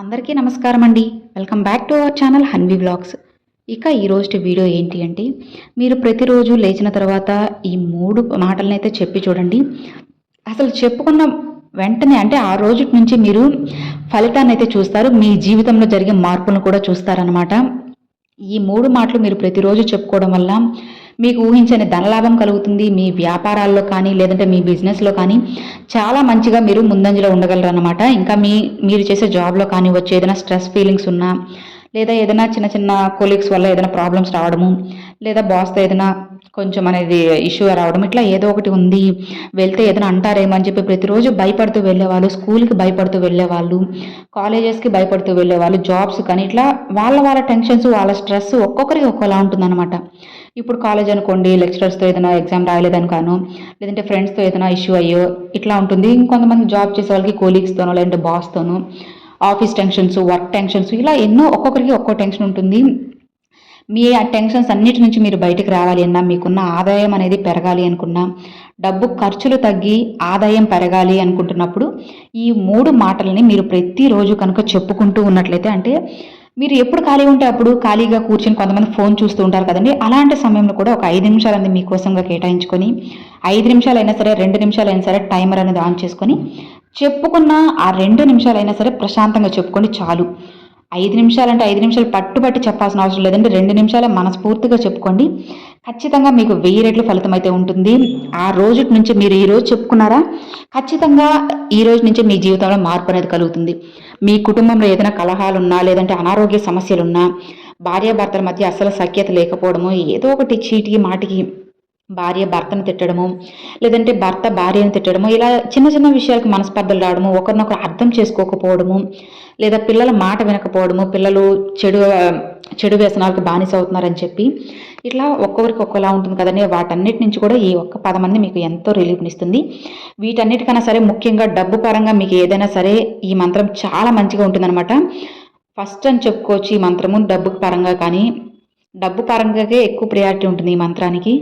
అందరికీ నమస్కారం అండి welcome back to our channel Hanvi vlogs. ఇక ఈరోజు వీడియో ఏంటి అంటే మీరు ప్రతిరోజు లేచిన తర్వాత ఈ మూడు మాటలనైతే చెప్పి చూడండి. అసలు చెప్పుకున్న వెంటనే అంటే ఆ రోజు నుంచి మీరు ఫలితాన్ని అయితే చూస్తారు. మీ జీవితంలో జరిగే మార్పులను కూడా చూస్తారనమాట ఈ మూడు మాటలు మీరు ప్రతిరోజు చెప్పుకోవడం వల్ల మీకు ఊహించని ధనలాభం కలుగుతుంది. మీ వ్యాపారాల్లో కానీ లేదంటే మీ బిజినెస్లో కానీ చాలా మంచిగా మీరు ముందంజలో ఉండగలరు అనమాట ఇంకా మీ మీరు చేసే జాబ్లో కానీ వచ్చే ఏదైనా స్ట్రెస్ ఫీలింగ్స్ ఉన్నా లేదా ఏదైనా చిన్న చిన్న కొలీగ్స్ వల్ల ఏదైనా ప్రాబ్లమ్స్ రావడము లేదా బాస్తో ఏదైనా కొంచెం అనేది ఇష్యూ రావడం ఇట్లా ఏదో ఒకటి ఉంది వెళ్తే ఏదైనా అంటారేమో అని చెప్పి ప్రతిరోజు భయపడుతూ వెళ్ళేవాళ్ళు స్కూల్కి భయపడుతూ వెళ్ళేవాళ్ళు కాలేజెస్కి భయపడుతూ వెళ్ళేవాళ్ళు జాబ్స్ కానీ ఇట్లా వాళ్ళ వాళ్ళ టెన్షన్స్ వాళ్ళ స్ట్రెస్ ఒక్కొక్కరికి ఒక్కోలా ఉంటుందన్నమాట. ఇప్పుడు కాలేజ్ అనుకోండి లెక్చరర్స్తో ఏదైనా ఎగ్జామ్ రాయలేదనుకాను లేదంటే ఫ్రెండ్స్తో ఏదైనా ఇష్యూ అయ్యో ఇట్లా ఉంటుంది. ఇంకొంతమంది జాబ్ చేసే వాళ్ళకి కోలీగ్స్తోనో లేదంటే బాస్తోనో ఆఫీస్ టెన్షన్స్ వర్క్ టెన్షన్స్ ఇలా ఎన్నో ఒక్కొక్కరికి ఒక్కో టెన్షన్ ఉంటుంది. మీ ఆ టెన్షన్స్ అన్నిటి నుంచి మీరు బయటకు రావాలి అన్నా మీకున్న ఆదాయం అనేది పెరగాలి అనుకున్నా డబ్బు ఖర్చులు తగ్గి ఆదాయం పెరగాలి అనుకుంటున్నప్పుడు ఈ మూడు మాటలని మీరు ప్రతిరోజు కనుక చెప్పుకుంటూ ఉన్నట్లయితే అంటే మీరు ఎప్పుడు ఖాళీ ఉంటే అప్పుడు ఖాళీగా కూర్చొని కొంతమంది ఫోన్ చూస్తూ ఉంటారు కదండి. అలాంటి సమయంలో కూడా ఒక ఐదు నిమిషాలు అనేది మీకోసంగా కేటాయించుకొని ఐదు నిమిషాలు అయినా సరే రెండు నిమిషాలైనా సరే టైమర్ అనేది ఆన్ చేసుకొని చెప్పుకున్న ఆ రెండు నిమిషాలైనా సరే ప్రశాంతంగా చెప్పుకొని చాలు. ఐదు నిమిషాలు అంటే ఐదు నిమిషాలు పట్టుబట్టి చెప్పాల్సిన అవసరం లేదంటే రెండు నిమిషాలే మనస్ఫూర్తిగా చెప్పుకోండి. ఖచ్చితంగా మీకు వెయ్యి రెట్లు ఫలితం అయితే ఉంటుంది. ఆ రోజు నుంచి మీరు ఈ రోజు చెప్పుకున్నారా? ఖచ్చితంగా ఈ రోజు నుంచి మీ జీవితంలో మార్పు అనేది కలుగుతుంది. మీ కుటుంబంలో ఏదైనా కలహాలు ఉన్నా లేదంటే అనారోగ్య సమస్యలున్నా భార్యాభర్తల మధ్య అసలు సఖ్యత లేకపోవడము ఏదో ఒకటి చీటికి మాటికి భార్య భర్తను తిట్టడము లేదంటే భర్త భార్యను తిట్టడము ఇలా చిన్న చిన్న విషయాలకు మనస్పర్ధలు రావడము ఒకరినొకరు అర్థం చేసుకోకపోవడము లేదా పిల్లల మాట వినకపోవడము పిల్లలు చెడు చెడు వ్యసనాలకు బానిస అవుతున్నారని చెప్పి ఇట్లా ఒక్కొక్కరికి ఒక్కోలా ఉంటుంది కదండి. వాటన్నిటి నుంచి కూడా ఈ ఒక్క పదమంది మీకు ఎంతో రిలీఫ్నిస్తుంది. వీటన్నిటికన్నా సరే ముఖ్యంగా డబ్బు పరంగా మీకు ఏదైనా సరే ఈ మంత్రం చాలా మంచిగా ఉంటుందన్నమాట. ఫస్ట్ అని చెప్పుకోవచ్చు ఈ మంత్రము డబ్బు పరంగా కానీ డబ్బు పరంగాకే ఎక్కువ ప్రియారిటీ ఉంటుంది ఈ మంత్రానికి.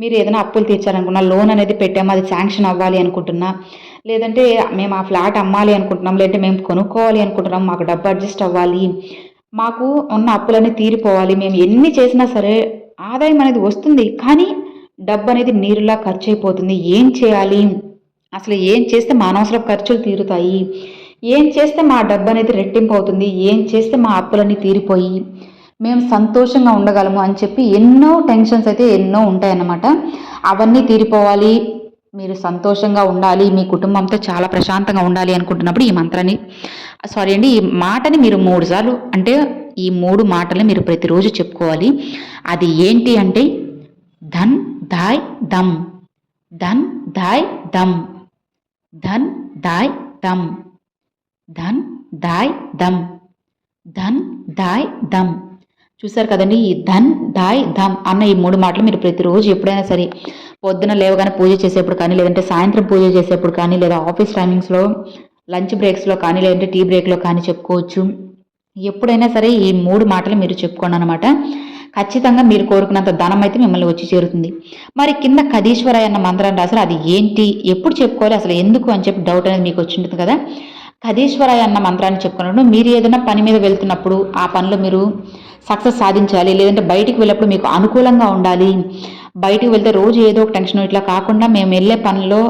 మీరు ఏదైనా అప్పులు తీర్చాలనుకున్నా లోన్ అనేది పెట్టాము అది శాంక్షన్ అవ్వాలి అనుకుంటున్నా లేదంటే మేము ఆ ఫ్లాట్ అమ్మాలి అనుకుంటున్నాం లేదంటే మేము కొనుక్కోవాలి అనుకుంటున్నాం మాకు డబ్బు అడ్జస్ట్ అవ్వాలి. మాకు ఉన్న అప్పులన్నీ తీరిపోవాలి. మేము ఎన్ని చేసినా సరే ఆదాయం అనేది వస్తుంది కానీ డబ్బు అనేది నీరులా ఖర్చు అయిపోతుంది ఏం చేయాలి? అసలు ఏం చేస్తే మా అనవసర ఖర్చులు తీరుతాయి? ఏం చేస్తే మా డబ్బు అనేది రెట్టింపు అవుతుంది? ఏం చేస్తే మా అప్పులన్నీ తీరిపోయి? మేము సంతోషంగా ఉండగలము అని చెప్పి ఎన్నో టెన్షన్స్ అయితే ఎన్నో ఉంటాయన్నమాట. అవన్నీ తీరిపోవాలి. మీరు సంతోషంగా ఉండాలి. మీ కుటుంబంతో చాలా ప్రశాంతంగా ఉండాలి అనుకుంటున్నప్పుడు ఈ మంత్రాన్ని సారీ అండి ఈ మాటని మీరు మూడు సార్లు అంటే ఈ మూడు మాటలు మీరు ప్రతిరోజు చెప్పుకోవాలి. అది ఏంటి అంటే ధన్ దాయ్ దమ్ ధన్ దాయ్ దమ్ ధన్ దాయ్ దమ్ ధన్ దాయ్ దమ్ ధన్ దాయ్ దమ్. చూసారు కదండి ఈ ధన్ దాయ్ ధమ్ అన్న ఈ మూడు మాటలు మీరు ప్రతిరోజు ఎప్పుడైనా సరే పొద్దున లేవగానే పూజ చేసేప్పుడు కానీ లేదంటే సాయంత్రం పూజ చేసేప్పుడు కానీ లేదా ఆఫీస్ టైమింగ్స్లో లంచ్ బ్రేక్స్లో కానీ లేదంటే టీ బ్రేక్లో కానీ చెప్పుకోవచ్చు. ఎప్పుడైనా సరే ఈ మూడు మాటలు మీరు చెప్పుకోండి అనమాట ఖచ్చితంగా మీరు కోరుకున్నంత ధనం అయితే మిమ్మల్ని వచ్చి చేరుతుంది. మరి కింద కదీశ్వరాయ అన్న మంత్రాన్ని రాశారు అది ఏంటి ఎప్పుడు చెప్పుకోవాలి అసలు ఎందుకు అని చెప్పి డౌట్ అనేది మీకు వచ్చి ఉంటుంది కదా. కదీశ్వరాయ అన్న మంత్రాన్ని చెప్పుకున్నప్పుడు మీరు ఏదైనా పని మీద వెళ్తున్నప్పుడు ఆ పనిలో మీరు సక్సెస్ సాధించాలి లేదంటే బయటికి వెళ్ళినప్పుడు మీకు అనుకూలంగా ఉండాలి. బయటికి వెళ్తే రోజు ఏదో ఒక టెన్షన్ ఇట్లా కాకుండా మేము వెళ్ళే పనిలో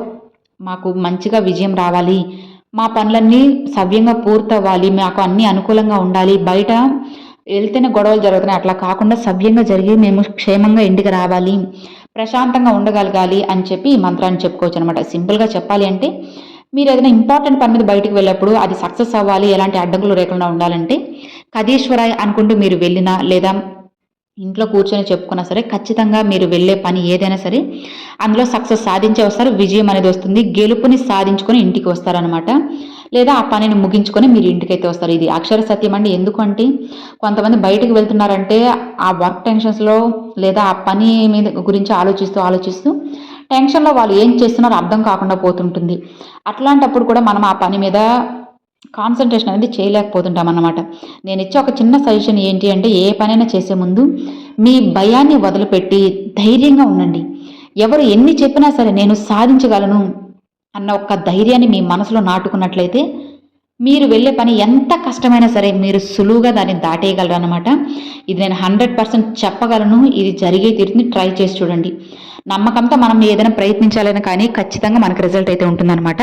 మాకు మంచిగా విజయం రావాలి. మా పనులన్నీ సవ్యంగా పూర్తవ్వాలి మాకు అన్నీ అనుకూలంగా ఉండాలి. బయట వెళ్తేనే గొడవలు జరుగుతున్నాయి. అట్లా కాకుండా సవ్యంగా జరిగి మేము క్షేమంగా ఇంటికి రావాలి. ప్రశాంతంగా ఉండగలగాలి అని చెప్పి ఈ మంత్రాన్ని చెప్పుకోవచ్చు అనమాట సింపుల్గా చెప్పాలి అంటే మీరు ఏదైనా ఇంపార్టెంట్ పని మీద బయటకు వెళ్ళినప్పుడు అది సక్సెస్ అవ్వాలి ఎలాంటి అడ్డంకులు లేకుండా ఉండాలంటే కదీశ్వరాయ్ అనుకుంటూ మీరు వెళ్ళినా లేదా ఇంట్లో కూర్చొని చెప్పుకున్నా సరే ఖచ్చితంగా మీరు వెళ్ళే పని ఏదైనా సరే అందులో సక్సెస్ సాధించే వస్తారు విజయం అనేది వస్తుంది. గెలుపుని సాధించుకొని ఇంటికి వస్తారనమాట లేదా ఆ పనిని ముగించుకొని మీరు ఇంటికైతే వస్తారు. ఇది అక్షర సత్యం అండి. ఎందుకంటే కొంతమంది బయటకు వెళ్తున్నారంటే ఆ వర్క్ టెన్షన్స్లో లేదా ఆ పని మీద గురించి ఆలోచిస్తూ ఆలోచిస్తూ టెన్షన్లో వాళ్ళు ఏం చేస్తున్నారో అర్థం కాకుండా పోతుంటుంది. అట్లాంటప్పుడు కూడా మనం ఆ పని మీద కాన్సన్ట్రేషన్ అనేది చేయలేకపోతుంటాం అన్నమాట. నేను ఇచ్చే ఒక చిన్న సజెషన్ ఏంటి అంటే ఏ పనైనా చేసే ముందు మీ భయాన్ని వదిలిపెట్టి ధైర్యంగా ఉండండి. ఎవరు ఎన్ని చెప్పినా సరే నేను సాధించగలను అన్న ఒక్క ధైర్యాన్ని మీ మనసులో నాటుకున్నట్లయితే మీరు వెళ్ళే పని ఎంత కష్టమైనా సరే మీరు సులువుగా దాన్ని దాటేయగలరు అనమాట ఇది నేను హండ్రెడ్ పర్సెంట్ చెప్పగలను ఇది జరిగే తీరుని ట్రై చేసి చూడండి. నమ్మకంతో మనం ఏదైనా ప్రయత్నించాలని కానీ ఖచ్చితంగా మనకు రిజల్ట్ అయితే ఉంటుందన్నమాట.